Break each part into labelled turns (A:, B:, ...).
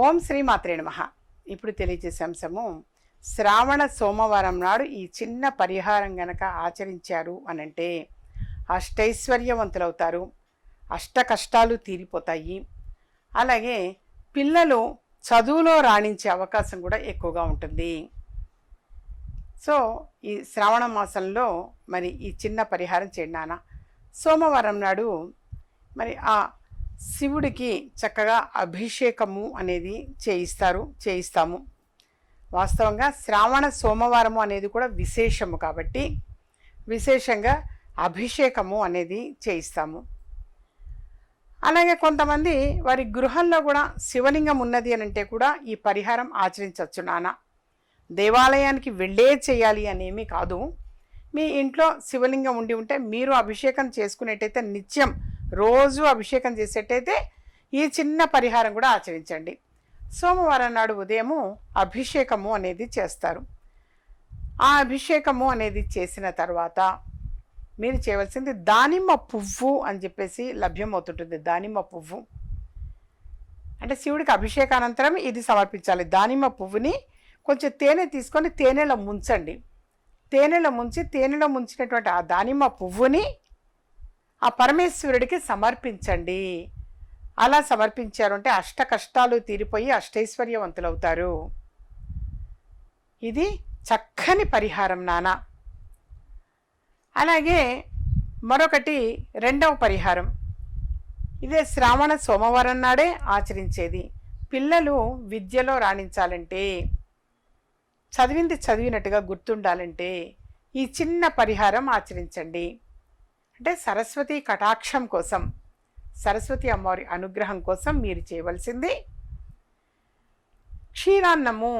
A: ఓం శ్రీ మాత్రే మహా ఇప్పుడు తెలియజేసే అంశము శ్రావణ సోమవారం నాడు ఈ చిన్న పరిహారం గనక ఆచరించారు అనంటే అష్టైశ్వర్యవంతులవుతారు. అష్ట కష్టాలు తీరిపోతాయి. అలాగే పిల్లలు చదువులో రాణించే అవకాశం కూడా ఎక్కువగా ఉంటుంది. సో ఈ శ్రావణ మాసంలో మరి ఈ చిన్న పరిహారం చేయండి నాన్న. సోమవారం నాడు మరి ఆ శివుడికి చక్కగా అభిషేకము అనేది చేయిస్తారు చేయిస్తాము. వాస్తవంగా శ్రావణ సోమవారము అనేది కూడా విశేషము కాబట్టి విశేషంగా అభిషేకము అనేది చేయిస్తాము. అలాగే కొంతమంది వారి గృహంలో కూడా శివలింగం ఉన్నది అని అంటే కూడా ఈ పరిహారం ఆచరించవచ్చు నాన్న. దేవాలయానికి వెళ్ళే చేయాలి అనేమి కాదు. మీ ఇంట్లో శివలింగం ఉండి ఉంటే మీరు అభిషేకం చేసుకునేటైతే నిత్యం రోజు అభిషేకం చేసేటైతే ఈ చిన్న పరిహారం కూడా ఆచరించండి. సోమవారం నాడు ఉదయము అభిషేకము అనేది చేస్తారు. ఆ అభిషేకము అనేది చేసిన తర్వాత మీరు చేయవలసింది దానిమ్మ పువ్వు అని చెప్పేసి లభ్యమవుతుంటుంది. దానిమ్మ పువ్వు. అంటే శివుడికి అభిషేకానంతరం ఇది సమర్పించాలి. దానిమ్మ పువ్వుని కొంచెం తేనె తీసుకొని తేనెలో ముంచండి. తేనెలో ముంచి తేనెలో ముంచినటువంటి ఆ దానిమ్మ పువ్వుని ఆ పరమేశ్వరుడికి సమర్పించండి. అలా సమర్పించారు అంటే అష్ట కష్టాలు తీరిపోయి అష్టైశ్వర్యవంతులవుతారు. ఇది చక్కని పరిహారం నానా అలాగే మరొకటి రెండవ పరిహారం. ఇదే శ్రావణ సోమవారం నాడే ఆచరించేది. పిల్లలు విద్యలో రాణించాలంటే చదివింది చదివినట్టుగా గుర్తుండాలంటే ఈ చిన్న పరిహారం ఆచరించండి. అంటే సరస్వతి కటాక్షం కోసం సరస్వతి అమ్మవారి అనుగ్రహం కోసం మీరు చేయవలసింది క్షీరాన్నము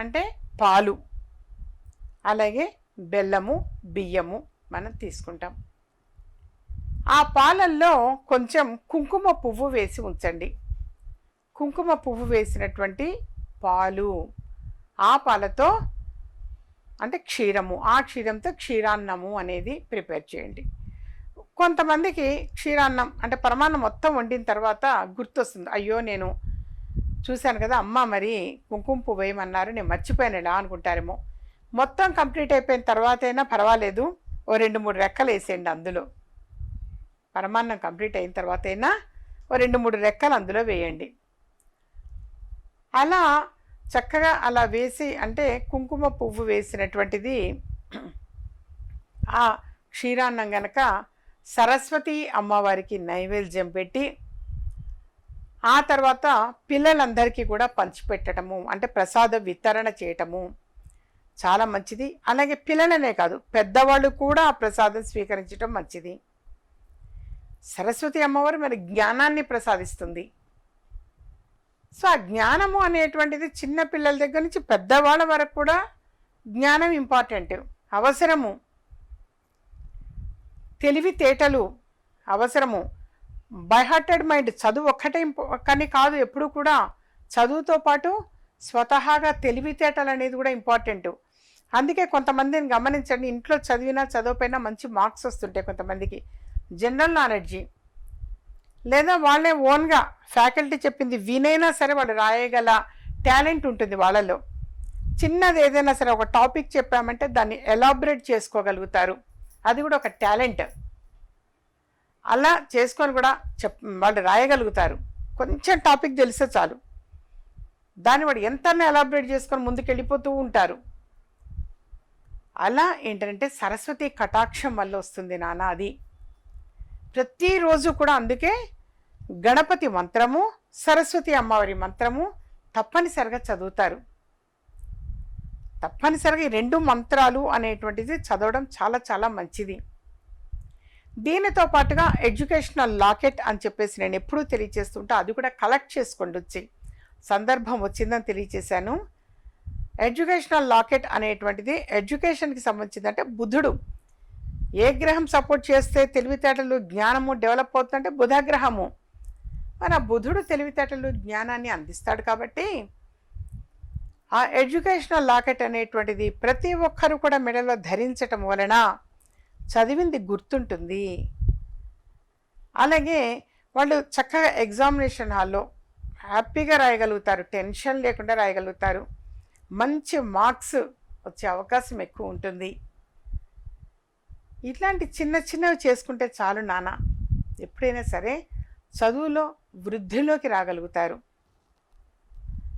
A: అంటే పాలు అలాగే బెల్లము బియ్యము మనం తీసుకుంటాం. ఆ పాలల్లో కొంచెం కుంకుమ పువ్వు వేసి ఉంచండి. కుంకుమ పువ్వు వేసినటువంటి పాలు ఆ పాలతో అంటే క్షీరము ఆ క్షీరంతో క్షీరాన్నము అనేది ప్రిపేర్ చేయండి. కొంతమందికి క్షీరాన్నం అంటే పరమాన్నం మొత్తం వండిన తర్వాత గుర్తొస్తుంది. అయ్యో నేను చూశాను కదా అమ్మ మరి కుంకుమ పువ్వు వేయమన్నారు నేను మర్చిపోయాను ఇలా అనుకుంటారేమో. మొత్తం కంప్లీట్ అయిపోయిన తర్వాత అయినా పర్వాలేదు ఓ రెండు మూడు రెక్కలు వేసేయండి అందులో. పరమాన్నం కంప్లీట్ అయిన తర్వాత అయినా ఓ రెండు మూడు రెక్కలు అందులో వేయండి. అలా చక్కగా అలా వేసి అంటే కుంకుమ పువ్వు వేసినటువంటిది ఆ క్షీరాన్నం గనక సరస్వతి అమ్మవారికి నైవేద్యం పెట్టి ఆ తర్వాత పిల్లలందరికీ కూడా పంచిపెట్టడము అంటే ప్రసాద వితరణ చేయటము చాలా మంచిది. అలాగే పిల్లలనే కాదు పెద్దవాళ్ళు కూడా ఆ ప్రసాదం స్వీకరించడం మంచిది. సరస్వతి అమ్మవారు మరి జ్ఞానాన్ని ప్రసాదిస్తుంది. సో ఆ జ్ఞానము అనేటువంటిది చిన్న పిల్లల దగ్గర నుంచి పెద్దవాళ్ళ వరకు కూడా జ్ఞానం ఇంపార్టెంట్. అవసరము. తెలివితేటలు అవసరము. బైహార్టెడ్ మైండ్ చదువు ఒక్కటే ఇంప- కానీ కాదు ఎప్పుడు కూడా చదువుతో పాటు స్వతహాగా తెలివితేటలు అనేది కూడా ఇంపార్టెంట్ అందుకే కొంతమందిని గమనించండి ఇంట్లో చదివినా చదవపోయినా మంచి మార్క్స్ వస్తుంటాయి కొంతమందికి. జనరల్ నాలెడ్జి లేదా వాళ్ళే ఓన్గా ఫ్యాకల్టీ చెప్పింది వినైనా సరే వాళ్ళు రాయగల టాలెంట్ ఉంటుంది వాళ్ళలో. చిన్నది ఏదైనా సరే ఒక టాపిక్ చెప్పామంటే దాన్ని ఎలాబరేట్ చేసుకోగలుగుతారు. అది కూడా ఒక టాలెంట్. అలా చేసుకొని కూడా చెప్ వాళ్ళు రాయగలుగుతారు. కొంచెం టాపిక్ తెలిస్తే చాలు. దాన్ని వాడు ఎంత ఎలాబరేట్ చేసుకొని ముందుకెళ్ళిపోతూ ఉంటారు. అలా ఏంటంటే సరస్వతి కటాక్షం వల్ల వస్తుంది నాన్న అది. ప్రతిరోజు కూడా అందుకే గణపతి మంత్రము సరస్వతి అమ్మవారి మంత్రము తప్పనిసరిగా చదువుతారు. తప్పనిసరిగా ఈ రెండు మంత్రాలు అనేటువంటిది చదవడం చాలా చాలా మంచిది. దీనితో పాటుగా ఎడ్యుకేషనల్ లాకెట్ అని చెప్పేసి నేను ఎప్పుడూ తెలియచేస్తుంటా అది కూడా కలెక్ట్ చేసుకోండి వచ్చి. సందర్భం వచ్చిందని తెలియచేశాను. ఎడ్యుకేషనల్ లాకెట్ అనేటువంటిది ఎడ్యుకేషన్కి సంబంధించింది అంటే బుధుడు. ఏ గ్రహం సపోర్ట్ చేస్తే తెలివితేటలు జ్ఞానము డెవలప్ అవుతుందంటే బుధగ్రహము. మన బుధుడు తెలివితేటలు జ్ఞానాన్ని అందిస్తాడు కాబట్టి ఆ ఎడ్యుకేషనల్ లాకెట్ అనేటువంటిది ప్రతి ఒక్కరు కూడా మెడలో ధరించటం వలన చదివింది గుర్తుంటుంది. అలాగే వాళ్ళు చక్కగా ఎగ్జామినేషన్ హాల్లో హ్యాపీగా రాయగలుగుతారు టెన్షన్ లేకుండా రాయగలుగుతారు. మంచి మార్క్స్ వచ్చే అవకాశం ఎక్కువ ఉంటుంది. ఇట్లాంటి చిన్న చిన్నవి చేసుకుంటే చాలు నాన్న. ఎప్పుడైనా సరే చదువులో వృద్ధిలోకి రాగలుగుతారు.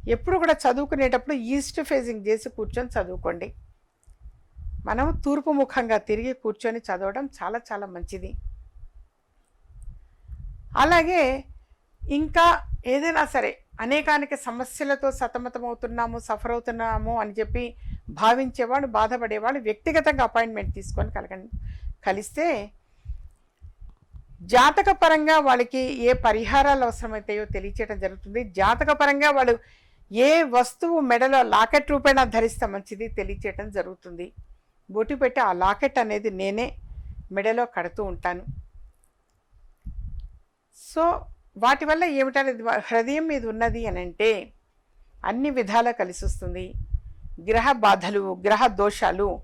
A: ఎప్పుడు కూడా చదువుకునేటప్పుడు ఈస్ట్ ఫేసింగ్ చేసి కూర్చొని చదువుకోండి. మనం తూర్పు ముఖంగా తిరిగి కూర్చొని చదవడం చాలా చాలా మంచిది. అలాగే ఇంకా ఏదైనా సరే అనేకానేక సమస్యలతో సతమతమవుతున్నాము సఫర్ అవుతున్నాము అని చెప్పి భావించేవాడు బాధపడేవాడు వ్యక్తిగతంగా అపాయింట్మెంట్ తీసుకొని కలగండి కలిస్తే జాతకపరంగా వాళ్ళకి ఏ పరిహారాలు అవసరమవుతాయో తెలియచేయడం జరుగుతుంది. జాతకపరంగా వాళ్ళు ఏ వస్తువు మెడలో లాకెట్ రూపేణా ధరిస్తే మంచిది తెలియచేయటం జరుగుతుంది. బొట్టు పెట్టి ఆ లాకెట్ అనేది నేనే మెడలో కడుతూ ఉంటాను. సో వాటి వల్ల ఏమిటనేది హృదయం మీద ఉన్నది అని అంటే అన్ని విధాలా కలిసి వస్తుంది. గ్రహ బాధలు గ్రహ దోషాలు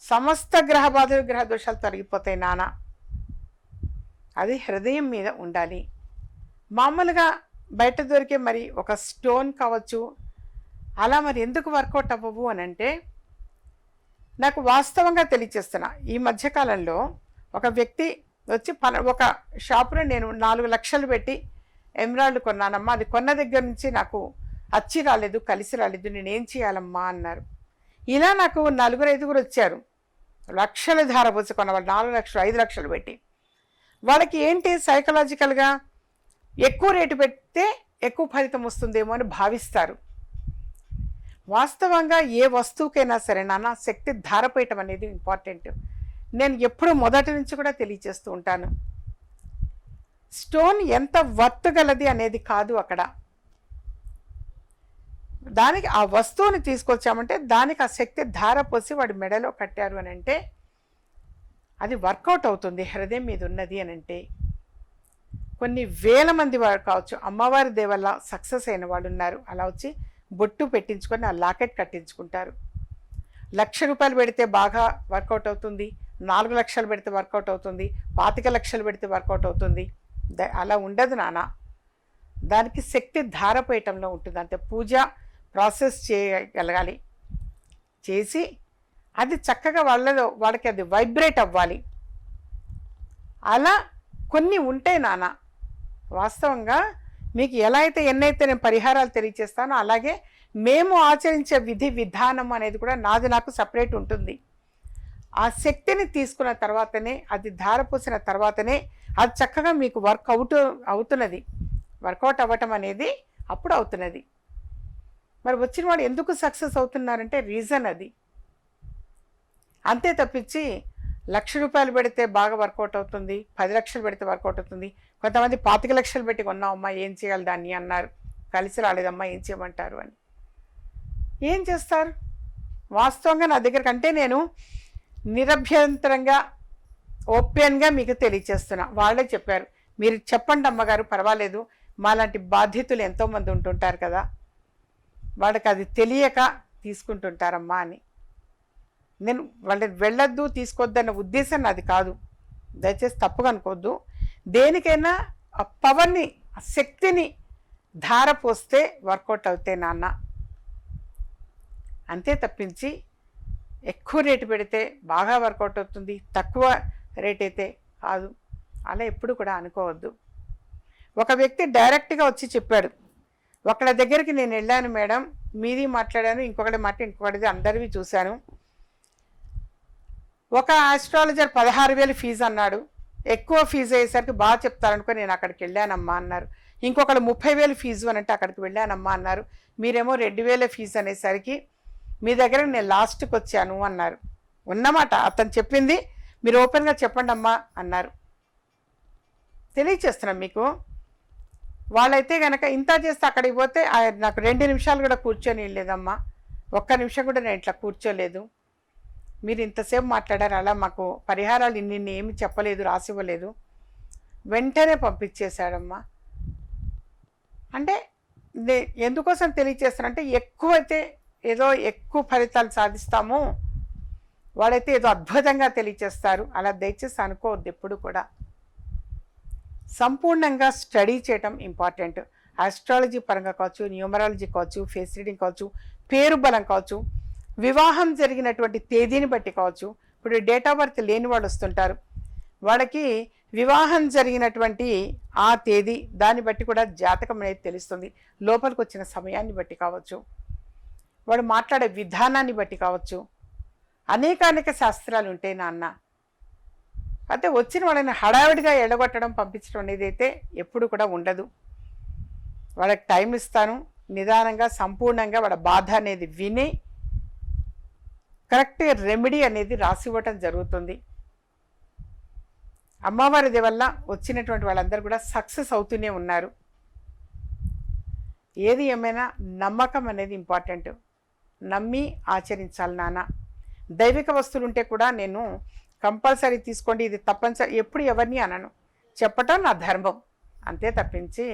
A: సమస్త గ్రహ బాధలు గ్రహ దోషాలు తొలగిపోతాయి నానా. అది హృదయం మీద ఉండాలి. మామూలుగా బయట దొరికే మరి ఒక స్టోన్ కావచ్చు. అలా మరి ఎందుకు వర్కౌట్ అవ్వవు అని అంటే నాకు వాస్తవంగా తెలియచేస్తున్నా. ఈ మధ్యకాలంలో ఒక వ్యక్తి వచ్చి పన ఒక షాపులో నేను నాలుగు లక్షలు పెట్టి ఎమరాల్డ్ కొన్నానమ్మా. అది కొన్న దగ్గర నుంచి నాకు అచ్చి రాలేదు కలిసి రాలేదు నేను ఏం చేయాలమ్మా అన్నారు. ఇలా నాకు నలుగురు ఐదుగురు వచ్చారు. లక్షల ధార ధారపోసి కొన్నవాళ్ళు నాలుగు లక్షలు ఐదు లక్షలు పెట్టి. వాళ్ళకి ఏంటి సైకలాజికల్గా ఎక్కువ రేటు పెడితే ఎక్కువ ఫలితం వస్తుందేమో అని భావిస్తారు. వాస్తవంగా ఏ వస్తువుకైనా సరే నాన్న శక్తి ధారపేయటం అనేది ఇంపార్టెంట్. నేను ఎప్పుడు మొదటి నుంచి కూడా తెలియచేస్తూ ఉంటాను. స్టోన్ ఎంత వర్త్ గలది అనేది కాదు అక్కడ. దానికి ఆ వస్తువుని తీసుకొచ్చామంటే దానికి ఆ శక్తి ధార పోసి వాడి మెడలో కట్టారు అని అంటే అది వర్కౌట్ అవుతుంది హృదయం మీద ఉన్నది అని అంటే. కొన్ని వేల మంది వారు కావచ్చు అమ్మవారి దేవల్ల సక్సెస్ అయిన వాళ్ళు ఉన్నారు. అలా వచ్చి బొట్టు పెట్టించుకొని ఆ లాకెట్ కట్టించుకుంటారు. లక్ష రూపాయలు పెడితే బాగా వర్కౌట్ అవుతుంది. నాలుగు లక్షలు పెడితే వర్కౌట్ అవుతుంది. పాతిక లక్షలు పెడితే వర్కౌట్ అవుతుంది. అలా ఉండదు నాన్న దానికి శక్తి ధారపోయటంలో ఉంటుంది. అంతే పూజ ప్రాసెస్ చేయగలగాలి. చేసి అది చక్కగా వాళ్ళలో వాళ్ళకి అది వైబ్రేట్ అవ్వాలి. అలా కొన్ని ఉంటాయి నాన్న వాస్తవంగా మీకు ఎలా అయితే ఎన్నైతే నేను పరిహారాలు తెలియచేస్తానో అలాగే మేము ఆచరించే విధి విధానం అనేది కూడా నాది నాకు సపరేట్ ఉంటుంది. ఆ శక్తిని తీసుకున్న తర్వాతనే అది ధారపోసిన తర్వాతనే అది చక్కగా మీకు వర్క్ అవుట్ అవుతున్నది. వర్కౌట్ అవ్వటం అనేది అప్పుడు అవుతున్నది. మరి వచ్చిన వాడు ఎందుకు సక్సెస్ అవుతున్నారంటే రీజన్ అది. అంతే తప్పించి లక్ష రూపాయలు పెడితే బాగా వర్కౌట్ అవుతుంది పది లక్షలు పెడితే వర్కౌట్ అవుతుంది కొంతమంది పాతిక లక్షలు పెట్టి కొన్నామమ్మా ఏం చేయాలి దాన్ని అన్నారు. కలిసి రాలేదమ్మా ఏం చేయమంటారు అని. ఏం చేస్తారు? వాస్తవంగా నా దగ్గర కంటే నేను నిరభ్యంతరంగా ఓపెన్గా మీకు తెలియచేస్తున్నా. వాళ్ళే చెప్పారు మీరు చెప్పండి అమ్మగారు పర్వాలేదు. మాలాంటి బాధ్యతలు ఎంతోమంది ఉంటుంటారు కదా. వాళ్ళకి అది తెలియక తీసుకుంటుంటారమ్మా అని. నేను వాళ్ళని వెళ్ళొద్దు తీసుకోవద్దన్న ఉద్దేశం నాది కాదు. దయచేసి తప్పుగా అనుకోవద్దు. దేనికైనా ఆ పవర్ని ఆ శక్తిని ధార పోస్తే వర్కౌట్ అవుతాయి నాన్న. అంతే తప్పించి ఎక్కువ రేటు పెడితే బాగా వర్కౌట్ అవుతుంది తక్కువ రేట్ అయితే కాదు. అలా ఎప్పుడు కూడా అనుకోవద్దు. ఒక వ్యక్తి డైరెక్ట్గా వచ్చి చెప్పాడు ఒకళ్ళ దగ్గరికి నేను వెళ్ళాను మేడం మీది మాట్లాడాను ఇంకొకటి మాట ఇంకొకటిది అందరివి చూశాను. ఒక ఆస్ట్రాలజర్ పదహారు వేలు ఫీజు అన్నాడు. ఎక్కువ ఫీజు అయ్యేసరికి బాగా చెప్తారనుకో నేను అక్కడికి వెళ్ళానమ్మా అన్నారు. ఇంకొకళ్ళు ముప్పై వేలు ఫీజు అని అంటే అక్కడికి వెళ్ళానమ్మా అన్నారు. మీరేమో రెండు వేల ఫీజు అనేసరికి మీ దగ్గర నేను లాస్ట్కి వచ్చాను అన్నారు. ఉన్నమాట అతను చెప్పింది మీరు ఓపెన్గా చెప్పండి అమ్మా అన్నారు. తెలియచేస్తున్నాం మీకు. వాళ్ళైతే కనుక ఇంత చేస్తే అక్కడికి పోతే నాకు రెండు నిమిషాలు కూడా కూర్చొని లేదమ్మా. ఒక్క నిమిషం కూడా నేను ఇట్లా కూర్చోలేదు. మీరు ఇంతసేపు మాట్లాడారు అలా మాకు పరిహారాలు ఇన్ని ఏమి చెప్పలేదు రాసివ్వలేదు. వెంటనే పంపించేశాడమ్మా. అంటే ఎందుకోసం తెలియచేస్తానంటే ఎక్కువైతే ఏదో ఎక్కువ ఫలితాలు సాధిస్తాము. వాడైతే ఏదో అద్భుతంగా తెలియచేస్తారు. అలా దయచేసి అనుకోవద్దు ఎప్పుడు కూడా. సంపూర్ణంగా స్టడీ చేయటం ఇంపార్టెంట్. ఆస్ట్రాలజీ పరంగా కావచ్చు న్యూమరాలజీ కావచ్చు ఫేస్ రీడింగ్ కావచ్చు పేరు బలం కావచ్చు. వివాహం జరిగినటువంటి తేదీని బట్టి కావచ్చు. ఇప్పుడు డేట్ ఆఫ్ బర్త్ లేని వాళ్ళు వస్తుంటారు. వాళ్ళకి వివాహం జరిగినటువంటి ఆ తేదీ దాన్ని బట్టి కూడా జాతకం అనేది తెలుస్తుంది. లోపలికి వచ్చిన సమయాన్ని బట్టి కావచ్చు. వాడు మాట్లాడే విధానాన్ని బట్టి కావచ్చు. అనేకానేక శాస్త్రాలు ఉంటాయి నాన్న. అయితే వచ్చిన వాళ్ళని హడావిడిగా ఎడగొట్టడం పంపించడం అనేది అయితే ఎప్పుడు కూడా ఉండదు. వాళ్ళకి టైం ఇస్తాను. నిదానంగా సంపూర్ణంగా వాళ్ళ బాధ అనేది విని కరెక్ట్ రెమెడీ అనేది రాసి ఇవ్వటం జరుగుతుంది. అమ్మవారిది వల్ల వచ్చినటువంటి వాళ్ళందరూ కూడా సక్సెస్ అవుతూనే ఉన్నారు. ఏది ఏమైనా నమ్మకం అనేది ఇంపార్టెంట్. నమ్మి ఆచరించాలి నాన్న. దైవిక వస్తువులు ఉంటే కూడా నేను కంపల్సరీ తీసుకోండి. ఇది తప్పనిసరి ఎప్పుడు ఎవరిని అనను. చెప్పటం నా ధర్మం. అంతే తప్పించి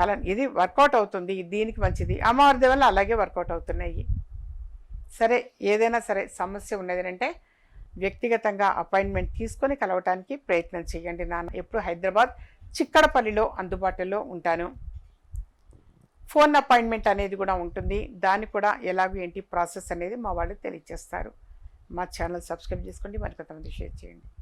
A: అలా ఇది వర్కౌట్ అవుతుంది. దీనికి మంచిది. అమ్మవారి వల్ల అలాగే వర్కౌట్ అవుతున్నాయి. సరే ఏదైనా సరే సమస్య ఉన్నది అంటే వ్యక్తిగతంగా అపాయింట్మెంట్ తీసుకొని కలవటానికి ప్రయత్నం చేయండి నాన్న. ఎప్పుడు హైదరాబాద్ చిక్కడపల్లిలో అందుబాటులో ఉంటాను. ఫోన్ అపాయింట్మెంట్ అనేది కూడా ఉంటుంది. దాన్ని కూడా ఎలాగో ఏంటి ప్రాసెస్ అనేది మా వాళ్ళు తెలియజేస్తారు. మా ఛానల్ సబ్స్క్రైబ్ చేసుకోండి. మరికొంతమంది షేర్ చేయండి.